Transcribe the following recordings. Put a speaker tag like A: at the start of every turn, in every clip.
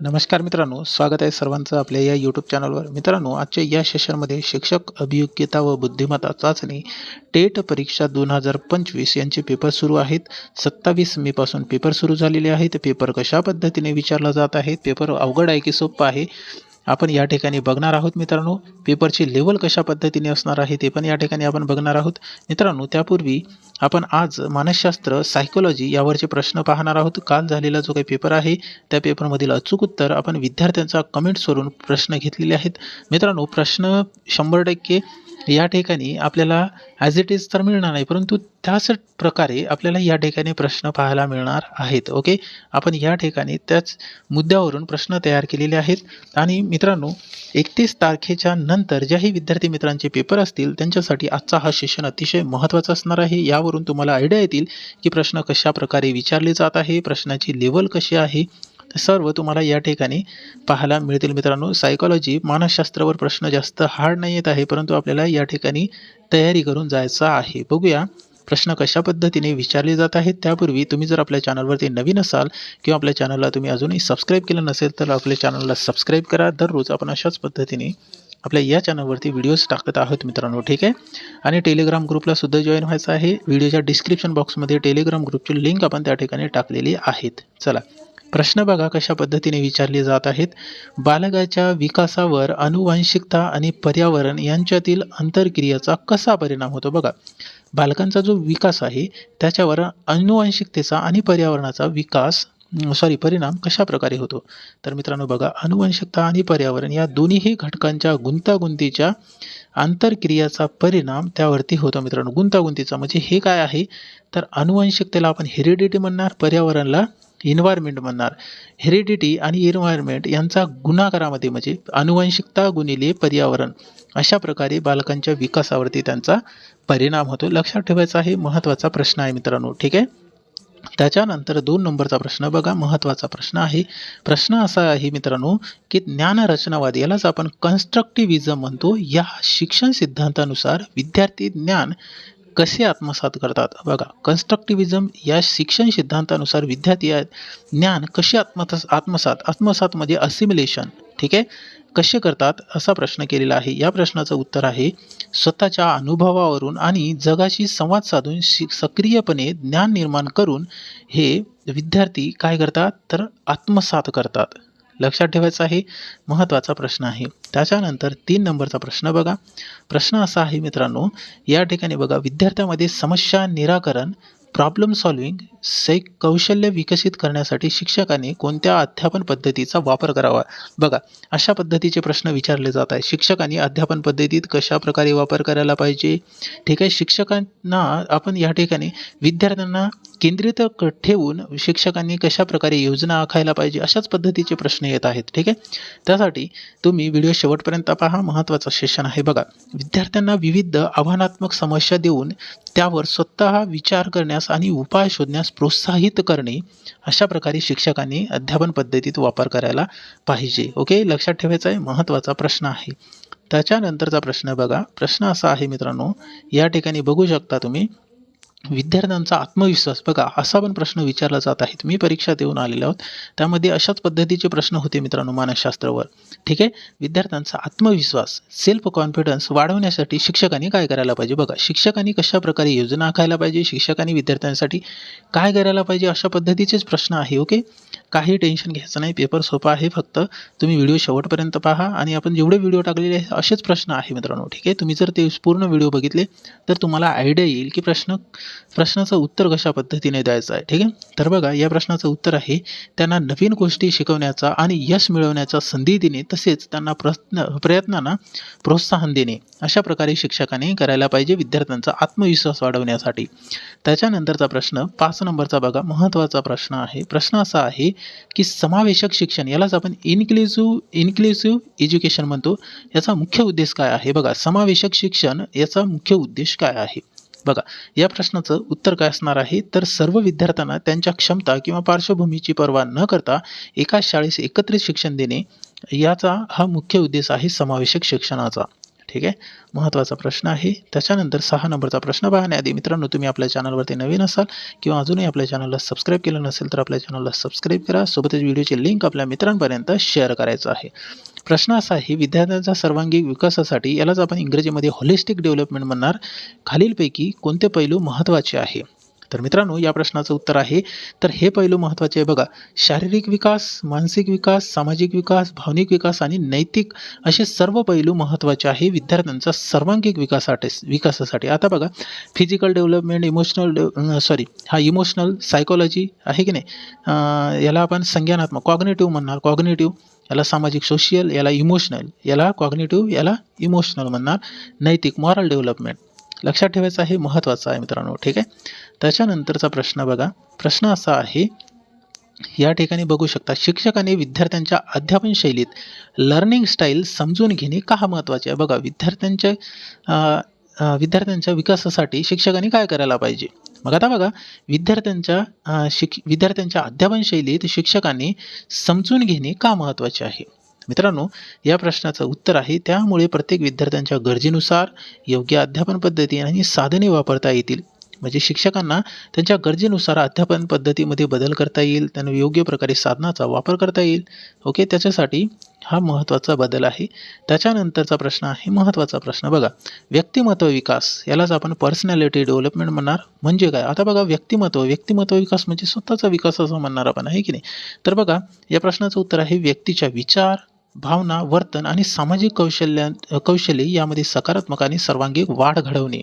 A: नमस्कार मित्रांनो स्वागत आहे सर्वांचं आपल्या या यूट्यूब चॅनलवर मित्रांनो आजच्या या सेशनमध्ये शिक्षक अभियोग्यता व बुद्धिमत्ता चाचणी टेट परीक्षा दोन हजार पंचवीस यांचे पेपर सुरू आहेत. सत्तावीस मेपासून पेपर सुरू झालेले आहेत. पेपर कशा पद्धतीने विचारला जात आहे पेपर अवघड आहे की सोपं आहे? आपण या ठिकाणी बघणार आहोत मित्रांनो. पेपरची लेवल कशा पद्धतीने असणार आहे ते पण या ठिकाणी आपण बघणार आहोत. मित्रांनो त्यापूर्वी आपण आज मानसशास्त्र सायकोलॉजी यावरचे प्रश्न पाहणार आहोत. काल झालेला जो काही पेपर आहे त्या पेपरमधील अचूक उत्तर आपण विद्यार्थ्यांचा कमेंट्सवरून प्रश्न घेतलेले आहेत. मित्रांनो प्रश्न शंभर टक्के या ठिकाणी आपल्याला ॲज इट इज तर मिळणार नाही परंतु त्याच प्रकारे आपल्याला या ठिकाणी प्रश्न पाहायला मिळणार आहेत ओके? आपण या ठिकाणी त्याच मुद्द्यावरून प्रश्न तयार केलेले आहेत. आणि मित्रांनो एकतीस तारखेच्या नंतर ज्याही विद्यार्थी मित्रांचे पेपर असतील त्यांच्यासाठी आजचा हा सेशन अतिशय महत्त्वाचा असणार आहे. यावरून तुम्हाला आयडिया येतील की प्रश्न कशा प्रकारे विचारले जात आहे प्रश्नाची लेवल कशी आहे. सर्व तुम्हाला या ठिकाणी पाहायला मिळतील मित्रांनो. सायकॉलॉजी मानसशास्त्रावर प्रश्न जास्त हार्ड नाही येत आहे परंतु आपल्याला या ठिकाणी तयारी करून जायचं आहे. बघूया. प्रश्न कशा पद्धतीने विचारले जात आहेत त्यापूर्वी तुम्ही जर आपल्या चॅनलवरती नवीन असाल किंवा आपल्या चॅनलला तुम्ही अजूनही सबस्क्राईब केलं नसेल तर आपल्या चॅनलला सबस्क्राईब करा. दररोज आपण अशाच पद्धतीने आपल्या या चॅनलवरती व्हिडिओज टाकत आहोत मित्रांनो ठीक आहे? आणि टेलिग्राम ग्रुपला सुद्धा जॉईन व्हायचं आहे. व्हिडिओच्या डिस्क्रिप्शन बॉक्समध्ये टेलिग्राम ग्रुपची लिंक आपण त्या ठिकाणी टाकलेली आहेत. चला प्रश्न बघा कशा पद्धतीने विचारले जात आहेत. बालकाच्या विकासावर अनुवांशिकता आणि पर्यावरण यांच्यातील आंतरक्रियेचा कसा परिणाम होतो? बघा बालकांचा जो विकास आहे त्याच्यावर अनुवांशिकतेचा आणि पर्यावरणाचा विकास सॉरी परिणाम कशा प्रकारे होतो? तर मित्रांनो बघा अनुवंशिकता आणि पर्यावरण या दोन्हीही घटकांच्या गुंतागुंतीच्या आंतरक्रियाचा परिणाम त्यावरती होतो मित्रांनो. गुंतागुंतीचा म्हणजे हे काय आहे? तर अनुवंशिकतेला आपण हेरिडिटी म्हणणार पर्यावरणला इन्व्हायरमेंट म्हणणार. हेरिडिटी आणि इन्व्हायरमेंट यांचा गुणाकारामध्ये म्हणजे अनुवंशिकता गुणिले पर्यावरण अशा प्रकारे बालकांच्या विकासावरती त्यांचा परिणाम होतो. लक्षात ठेवायचा आहे महत्त्वाचा प्रश्न आहे मित्रांनो. ठीक आहे? त्याच्यानंतर दोन नंबरचा प्रश्न बघा. महत्त्वाचा प्रश्न आहे. प्रश्न असा आहे मित्रांनो की ज्ञानरचनावाद यालाच आपण कन्स्ट्रक्टिव्हिजम म्हणतो. या शिक्षण सिद्धांतानुसार विद्यार्थी ज्ञान कसे आत्मसात करतात? बघा कन्स्ट्रक्टिव्हिजम या शिक्षण सिद्धांतानुसार विद्यार्थी ज्ञान कसे आत्मसात आत्मसात आत्मसात म्हणजे असिम्युलेशन ठीक आहे? कसे करतात? असा प्रश्न केलेला आहे. या प्रश्नाचं उत्तर आहे स्वतःच्या अनुभवावरून आणि जगाशी संवाद साधून शि सक्रियपणे ज्ञान निर्माण करून हे विद्यार्थी काय करतात? तर आत्मसात करतात. लक्षात ठेवायचं आहे महत्त्वाचा प्रश्न आहे. त्याच्यानंतर तीन नंबरचा प्रश्न बघा. प्रश्न असा आहे मित्रांनो या ठिकाणी बघा विद्यार्थ्यामध्ये समस्या निराकरण प्रॉब्लेम सॉल्विंग सै कौशल्य विकसित करण्यासाठी शिक्षकाने कोणत्या अध्यापन पद्धतीचा वापर करावा? बघा अशा पद्धतीचे प्रश्न विचारले जात आहे शिक्षकांनी अध्यापन पद्धतीत कशा प्रकारे वापर करायला पाहिजे? ठीक आहे शिक्षकांना आपण या ठिकाणी विद्यार्थ्यांना केंद्रित क- ठेवून शिक्षकांनी कशा प्रकारे योजना आखायला पाहिजे अशाच पद्धतीचे प्रश्न येत आहेत ठीक आहे? त्यासाठी तुम्ही व्हिडिओ शेवटपर्यंत पहा महत्त्वाचं सेशन आहे. बघा विद्यार्थ्यांना विविध आव्हानात्मक समस्या देऊन त्यावर स्वतः विचार करण्यास आणि उपाय शोधण्यास प्रोत्साहित करणे अशा प्रकारे शिक्षकांनी अध्यापन पद्धतीत वापर करायला पाहिजे ओके? लक्षात ठेवायचा आहे महत्त्वाचा प्रश्न आहे. त्याच्यानंतरचा प्रश्न बघा. प्रश्न असा आहे मित्रांनो या ठिकाणी बघू शकता तुम्ही विद्यार्थ्यांचा आत्मविश्वास. बघा असा पण प्रश्न विचारला जात आहे मी परीक्षा देऊन आलेलो आहोत. त्यामध्ये अशाच पद्धतीचे प्रश्न होते मित्रांनो मानसशास्त्रावर. ठीक आहे? विद्यार्थ्यांचा आत्मविश्वास सेल्फ कॉन्फिडन्स वाढवण्यासाठी शिक्षकांनी काय करायला पाहिजे? बघा शिक्षकांनी कशा प्रकारे योजना आखायला पाहिजे? शिक्षकांनी विद्यार्थ्यांसाठी काय करायला पाहिजे? अशा पद्धतीचेच प्रश्न आहे ओके? काही टेन्शन घ्यायचं नाही. पेपर सोपा आहे फक्त. तुम्ही व्हिडिओ शेवटपर्यंत पहा आणि आपण जेवढे व्हिडिओ टाकलेले आहेत असेच प्रश्न आहे मित्रांनो. ठीक आहे? तुम्ही जर ते पूर्ण व्हिडिओ बघितले तर तुम्हाला आयडिया येईल की प्रश्न प्रश्नाचं उत्तर कशा पद्धतीने द्यायचं आहे? ठीक आहे? तर बघा या प्रश्नाचं उत्तर आहे त्यांना नवीन गोष्टी शिकवण्याचा आणि यश मिळवण्याचा संधी देणे तसेच त्यांना प्रयत्न प्रयत्नांना प्रोत्साहन देणे अशा प्रकारे शिक्षकाने करायला पाहिजे विद्यार्थ्यांचा आत्मविश्वास वाढवण्यासाठी. त्याच्यानंतरचा प्रश्न पाच नंबरचा बघा महत्त्वाचा प्रश्न आहे. प्रश्न असा आहे की समावेशक शिक्षण यालाच आपण इन्क्लुझिव्ह इन्क्लुझिव्ह एज्युकेशन म्हणतो. याचा मुख्य उद्देश काय आहे? बघा समावेशक शिक्षण याचा मुख्य उद्देश काय आहे? बघा या प्रश्नाचं उत्तर काय असणार आहे? तर सर्व विद्यार्थ्यांना त्यांच्या क्षमता किंवा पार्श्वभूमीची पर्वा न करता एकाच शाळेस एकत्रित शिक्षण देणे याचा हा मुख्य उद्देश आहे समावेशक शिक्षणाचा. ठीक आहे? महत्त्वाचा प्रश्न आहे. त्याच्यानंतर सहा नंबरचा प्रश्न पाहण्याआधी मित्रांनो तुम्ही आपल्या चॅनलवरती नवीन असाल किंवा अजूनही आपल्या चॅनलला सबस्क्राईब केलं नसेल तर आपल्या चॅनलला सबस्क्राईब करा. सोबतच व्हिडिओची लिंक आपल्या मित्रांपर्यंत शेअर करायचं आहे. प्रश्न असा आहे विद्यार्थ्यांच्या सर्वांगीण विकासासाठी यालाच आपण इंग्रजीमध्ये होलिस्टिक डेव्हलपमेंट म्हणणार. खालीलपैकी कोणते पैलू महत्त्वाचे आहे? तर मित्रांनो या प्रश्नाचं उत्तर आहे. तर हे पैलू महत्त्वाचे आहे बघा. शारीरिक विकास मानसिक विकास सामाजिक विकास भावनिक विकास आणि नैतिक असे सर्व पैलू महत्त्वाचे आहे विद्यार्थ्यांचा सर्वांगिक विकासासाठी विकासासाठी. आता बघा फिजिकल डेव्हलपमेंट इमोशनल सॉरी हा इमोशनल सायकोलॉजी आहे की नाही? याला आपण संज्ञानात्मक कॉग्नेटिव्ह म्हणणार. कॉग्नेटिव्ह याला सामाजिक सोशियल याला इमोशनल याला कॉग्नेटिव्ह याला इमोशनल म्हणणार. नैतिक मॉरल डेव्हलपमेंट लक्षात ठेवायचं आहे महत्त्वाचं आहे मित्रांनो ठीक आहे? त्याच्यानंतरचा प्रश्न बघा. प्रश्न असा आहे या ठिकाणी बघू शकता शिक्षकाने विद्यार्थ्यांच्या अध्यापन शैलीत लर्निंग स्टाईल समजून घेणे का महत्त्वाचे आहे? बघा विद्यार्थ्यांच्या विद्यार्थ्यांच्या विकासासाठी शिक्षकांनी काय करायला पाहिजे? मग आता बघा विद्यार्थ्यांच्या शिक विद्यार्थ्यांच्या अध्यापन शैलीत शिक्षकांनी समजून घेणे का महत्त्वाचे आहे? मित्रांनो या प्रश्नाचं उत्तर आहे त्यामुळे प्रत्येक विद्यार्थ्यांच्या गरजेनुसार योग्य अध्यापन पद्धती आणि साधने वापरता येतील. म्हणजे शिक्षकांना त्यांच्या गरजेनुसार अध्यापन पद्धतीमध्ये बदल करता येईल त्यांना योग्य प्रकारे साधनाचा वापर करता येईल. ओके त्याच्यासाठी हा महत्त्वाचा बदल आहे. त्याच्यानंतरचा प्रश्न आहे महत्त्वाचा प्रश्न बघा. व्यक्तिमत्व विकास यालाच आपण पर्सनॅलिटी डेव्हलपमेंट म्हणणार. म्हणजे काय? आता बघा व्यक्तिमत्व व्यक्तिमत्व विकास म्हणजे स्वतःचा विकास असं म्हणणार आपण आहे की नाही? तर बघा या प्रश्नाचं उत्तर आहे व्यक्तीच्या विचार भावना वर्तन आणि सामाजिक कौशल्य कौशल्ये यामध्ये सकारात्मक आणि सर्वांगीण वाढ घडवणे.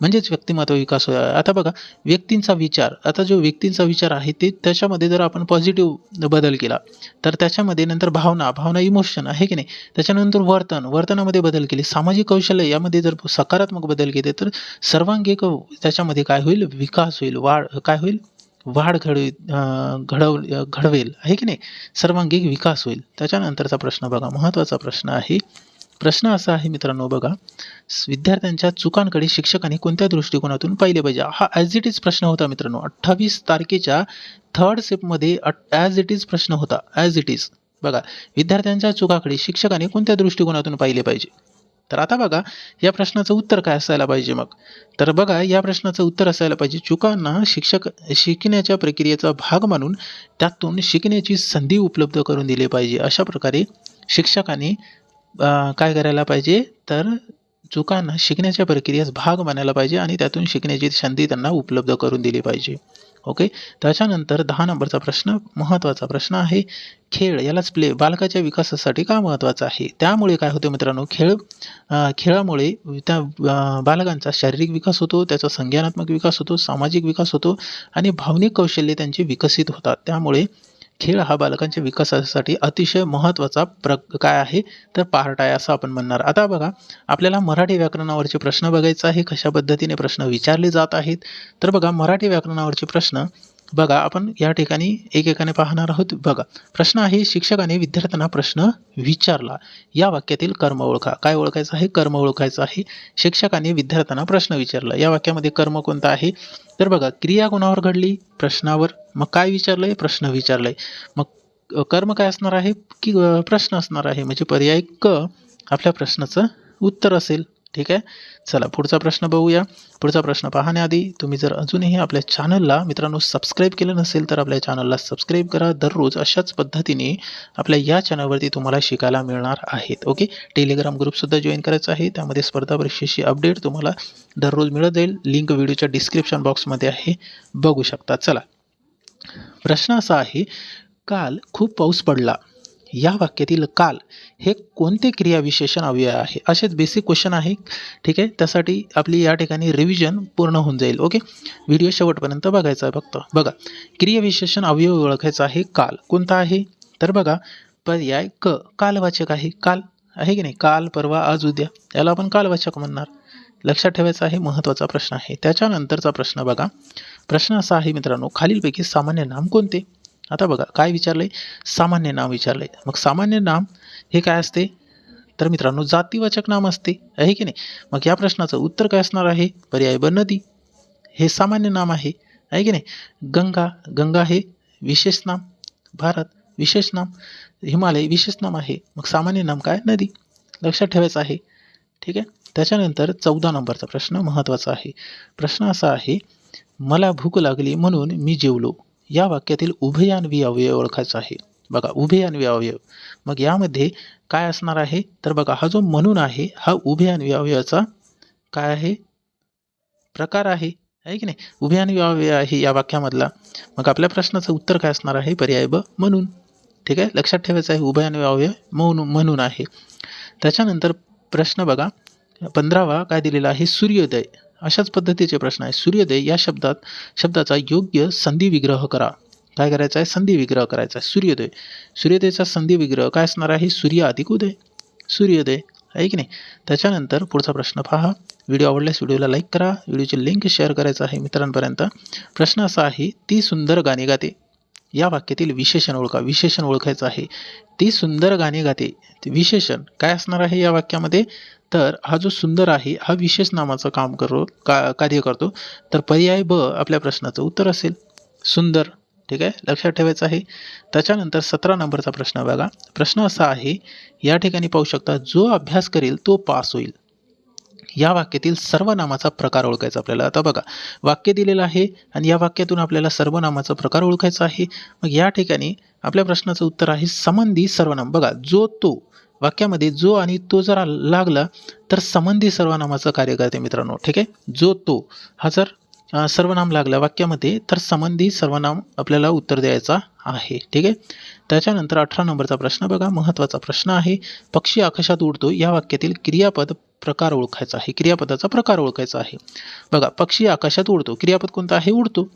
A: म्हणजेच व्यक्तिमत्व विकास आता बघा व्यक्तींचा विचार. आता जो व्यक्तींचा विचार आहे ते त्याच्यामध्ये जर आपण पॉझिटिव्ह बदल केला तर त्याच्यामध्ये नंतर भावना भावना इमोशन आहे की नाही? त्याच्यानंतर वर्तन. वर्तनामध्ये बदल केले. सामाजिक कौशल्य यामध्ये जर सकारात्मक बदल केले तर सर्वांगीण त्याच्यामध्ये काय होईल? विकास होईल. वाढ काय होईल? वाढ घडवी घडव घडवेल आहे की नाही? सर्वांगीण विकास होईल. त्याच्यानंतरचा प्रश्न बघा महत्त्वाचा प्रश्न आहे. प्रश्न असा आहे मित्रांनो बघा विद्यार्थ्यांच्या चुकांकडे शिक्षकांनी कोणत्या दृष्टिकोनातून पाहिले पाहिजे? हा ॲज इट इज प्रश्न होता मित्रांनो. अठ्ठावीस तारखेच्या थर्ड सेपमध्ये ॲज इट इज प्रश्न होता. ॲज इट इज बघा विद्यार्थ्यांच्या चुकाकडे शिक्षकाने कोणत्या दृष्टिकोनातून पाहिले पाहिजे? तर आता बघा या प्रश्नाचं उत्तर काय असायला पाहिजे मग? तर बघा या प्रश्नाचं उत्तर असायला पाहिजे. चुकांना शिक्षक शिकण्याच्या प्रक्रियेचा भाग मानून त्यातून शिकण्याची संधी उपलब्ध करून दिली पाहिजे. अशा प्रकारे शिक्षकाने काय करायला पाहिजे? तर चुकांना शिकण्याच्या प्रक्रियेस भाग मानायला पाहिजे आणि त्यातून शिकण्याची संधी त्यांना उपलब्ध करून दिली पाहिजे. ओके? त्याच्यानंतर दहा नंबरचा प्रश्न महत्त्वाचा प्रश्न आहे खेळ. यालाच प्ले बालकाच्या विकासासाठी का महत्त्वाचा आहे? त्यामुळे काय होते मित्रांनो खेळ खेळामुळे त्या बालकांचा शारीरिक विकास होतो त्याचा संज्ञानात्मक विकास होतो सामाजिक विकास होतो आणि भावनिक कौशल्ये त्यांची विकसित होतात. त्यामुळे खेळ हा बालकांच्या विकासासाठी अतिशय महत्त्वाचा प्र काय आहे? तर पार्ट आहे असं आपण म्हणणार. आता बघा आपल्याला मराठी व्याकरणावरचे प्रश्न बघायचा आहे कशा पद्धतीने प्रश्न विचारले जात आहेत? तर बघा मराठी व्याकरणावरचे प्रश्न बघा आपण या ठिकाणी एकेकाने पाहणार आहोत. बघा प्रश्न आहे शिक्षकाने विद्यार्थ्यांना प्रश्न विचारला. या वाक्यातील कर्म ओळखा. काय ओळखायचं आहे? कर्म ओळखायचं आहे. शिक्षकाने विद्यार्थ्यांना प्रश्न विचारला. या वाक्यामध्ये कर्म कोणता आहे? तर बघा क्रिया कोणावर घडली प्रश्नावर. मग काय विचारलंय? प्रश्न विचारलंय. मग कर्म काय असणार आहे? की प्रश्न असणार आहे. म्हणजे पर्याय क आपल्या प्रश्नाचं उत्तर असेल. ठीक आहे? चला पुढचा प्रश्न बघूया. पुढचा प्रश्न पाहण्याआधी तुम्ही जर अजूनही आपल्या चॅनलला मित्रांनो सबस्क्राईब केलं नसेल तर आपल्या चॅनलला सबस्क्राईब करा. दररोज अशाच पद्धतीने आपल्या या चॅनलवरती तुम्हाला शिकायला मिळणार आहेत. ओके? टेलिग्राम ग्रुपसुद्धा जॉईन करायचा आहे. त्यामध्ये स्पर्धा परीक्षेची अपडेट तुम्हाला दररोज मिळत जाईल. लिंक व्हिडिओच्या डिस्क्रिप्शन बॉक्समध्ये आहे. बघू शकता. चला. प्रश्न असा आहे काल खूप पाऊस पडला. या वाक्यातील काल हे कोणते क्रियाविशेषण अव्यय आहे? असेच बेसिक क्वेश्चन आहे. ठीक आहे? त्यासाठी आपली या ठिकाणी रिव्हिजन पूर्ण होऊन जाईल. ओके व्हिडिओ शेवटपर्यंत बघायचा आहे फक्त. बघा. क्रियाविशेषण अवयव ओळखायचा आहे काल. कोणता आहे? तर बघा. पर्याय क. कालवाचक आहे. काल आहे की नाही? काल परवा आज उद्या. याला आपण कालवाचक म्हणणार. लक्षात ठेवायचा आहे महत्त्वाचा प्रश्न आहे. त्याच्यानंतरचा प्रश्न बघा. प्रश्न असा आहे मित्रांनो खालीलपैकी सामान्य नाम कोणते? आता बघा काय विचारलंय? सामान्य नाम विचारलंय. मग सामान्य नाम हे काय असते? तर मित्रांनो जातीवाचक नाम असते. आहे की नाही? मग या प्रश्नाचं उत्तर काय असणार आहे? पर्याय ब नदी. हे सामान्य नाम आहे. आहे की नाही? गंगा. गंगा हे विशेष नाम. भारत विशेष नाम. हिमालय विशेष नाम आहे. मग सामान्य नाम काय? नदी. लक्षात ठेवायचं आहे. ठीक आहे? त्याच्यानंतर चौदा नंबरचा प्रश्न महत्त्वाचा आहे. प्रश्न असा आहे मला भूक लागली म्हणून मी जेवलो. या वाक्यातील उभयान्वी अवयव ओळखायचा आहे. बघा उभयान्वी अवयव. मग यामध्ये काय असणार आहे? तर बघा हा जो म्हणून आहे हा उभयान्वी अवयवाचा काय आहे? प्रकार आहे. आहे की नाही? उभयान्वी अवयव आहे या वाक्यामधला. मग आपल्या प्रश्नाचं उत्तर काय असणार आहे? पर्याय ब म्हणून. ठीक आहे? लक्षात ठेवायचं आहे उभयान्वी अवयव म्हणून म्हणून आहे. त्याच्यानंतर प्रश्न बघा. पंधरावा काय दिलेला आहे? सूर्योदय. अशाच पद्धतीचे प्रश्न आहे सूर्योदय या शब्दात शब्दाचा योग्य संधी विग्रह करा. काय करायचं आहे? संधी विग्रह करायचा आहे. सूर्योदय. सूर्योदयाचा संधी विग्रह काय असणार आहे? सूर्य अधिक उदय. सूर्योदय. आहे की नाही? त्याच्यानंतर पुढचा प्रश्न पहा. व्हिडिओ आवडल्यास व्हिडिओला लाईक करा. व्हिडिओची लिंक शेअर करायचं आहे मित्रांपर्यंत. प्रश्न असा आहे ती सुंदर गाणी गाते. या वाक्यातील विशेषण ओळखा. विशेषण ओळखायचं आहे. ती सुंदर गाणी गाते. विशेषण काय असणार आहे या वाक्यामध्ये? तर हा जो सुंदर आहे हा विशेष नामाचं काम करो का कार्य करतो. तर पर्याय ब आपल्या प्रश्नाचं उत्तर असेल. सुंदर ठीक आहे? लक्षात ठेवायचं आहे. त्याच्यानंतर सतरा नंबरचा प्रश्न बघा. प्रश्न असा आहे या ठिकाणी पाहू शकता जो अभ्यास करेल तो पास होईल. या वाक्यातील सर्वनामाचा प्रकार ओळखायचा आपल्याला. आता बघा वाक्य दिलेलं आहे आणि या वाक्यातून आपल्याला सर्वनामाचा प्रकार ओळखायचा आहे. मग या ठिकाणी आपल्या प्रश्नाचं उत्तर आहे संबंधी सर्वनाम. बघा जो तो वाक्यामध्ये जो आणि तो जर लागला तर संबंधी सर्वनामाचं कार्य करते मित्रांनो ठीक आहे? जो तो हा जर सर्वनाम लागला वाक्यामध्ये तर संबंधी सर्वनाम आपल्याला उत्तर द्यायचा आहे. ठीक आहे? त्याच्यानंतर अठरा नंबरचा प्रश्न बघा. महत्त्वाचा प्रश्न आहे पक्षी आकाशात उडतो. या वाक्यातील क्रियापद प्रकार ओळखायचा आहे. क्रियापदाचा प्रकार ओळखायचा आहे. बघा पक्षी आकाशात उडतो. क्रियापद कोणता आहे? उडतो.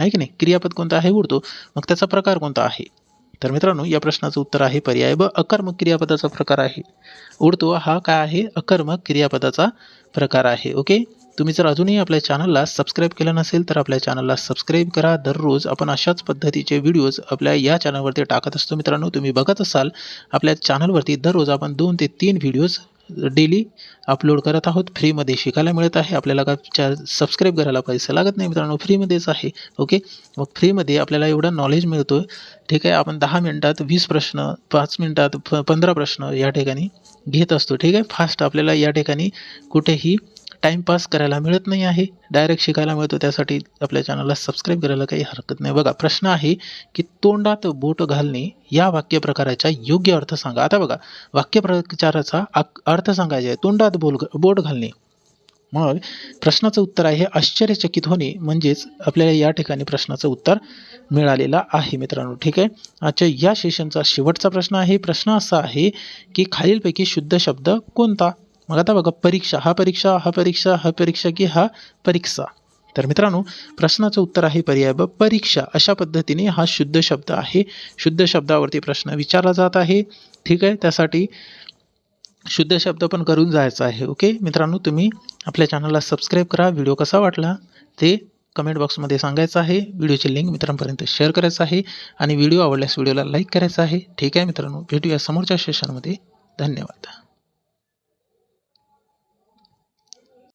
A: आहे की नाही? क्रियापद कोणता आहे? उडतो. मग त्याचा प्रकार कोणता आहे? तर मित्रांनो या प्रश्नाचं उत्तर आहे पर्याय ब अकर्मक क्रियापदाचा प्रकार आहे. उडतो हा काय आहे? अकर्मक क्रियापदाचा प्रकार आहे. ओके? तुम्ही जर अजूनही आपल्या चॅनलला सबस्क्राईब केलं नसेल तर आपल्या चॅनलला सबस्क्राईब करा. दररोज आपण अशाच पद्धतीचे व्हिडिओज आपल्या या चॅनलवरती टाकत असतो. मित्रांनो तुम्ही बघत असाल आपल्या चॅनलवरती दररोज आपण दोन ते तीन व्हिडिओज डेली अपलोड करत आहोत. फ्रीमध्ये शिकायला मिळत आहे. आपल्याला का चा सबस्क्राईब करायला पैसे लागत नाही मित्रांनो? फ्रीमध्येच आहे. ओके मग फ्रीमध्ये आपल्याला एवढा नॉलेज मिळतो ठीक आहे? आपण दहा मिनटात वीस प्रश्न पाच मिनटात प पंधरा प्रश्न या ठिकाणी घेत असतो. ठीक आहे? फास्ट आपल्याला या ठिकाणी कुठेही टाईमपास करायला मिळत नाही आहे. डायरेक्ट शिकायला मिळतो. त्यासाठी आपल्या चॅनलला सबस्क्राईब करायला काही हरकत नाही. बघा प्रश्न आहे की तोंडात बोट घालणे या वाक्यप्रकाराचा योग्य अर्थ सांगा. आता बघा वाक्यप्रचाराचा आक- अर्थ सांगायचा आहे. तोंडात बोल बोट घालणे. मग प्रश्नाचं उत्तर आहे आश्चर्यचकित होणे म्हणजेच आपल्याला या ठिकाणी प्रश्नाचं उत्तर मिळालेलं आहे मित्रांनो. ठीक आहे? आजच्या या सेशनचा शेवटचा प्रश्न आहे. प्रश्न असा आहे की खालीलपैकी शुद्ध शब्द कोणता? मग आता बघा परीक्षा हा परीक्षा हा परीक्षा हा परीक्षा की हा परीक्षा. तर मित्रांनो प्रश्नाचं उत्तर आहे पर्याय ब परीक्षा. अशा पद्धतीने हा शुद्ध शब्द आहे. शुद्ध शब्दावरती प्रश्न विचारला जात आहे. ठीक आहे? त्यासाठी शुद्ध शब्द पण करून जायचा आहे. ओके? मित्रांनो तुम्ही आपल्या चॅनलला सबस्क्राईब करा. व्हिडिओ कसा वाटला ते कमेंट बॉक्समध्ये सांगायचं आहे. व्हिडिओची लिंक मित्रांपर्यंत शेअर करायचं आहे आणि व्हिडिओ आवडल्यास व्हिडिओला लाईक करायचा आहे. ठीक आहे मित्रांनो? भेटूया समोरच्या सेशनमध्ये धन्यवाद.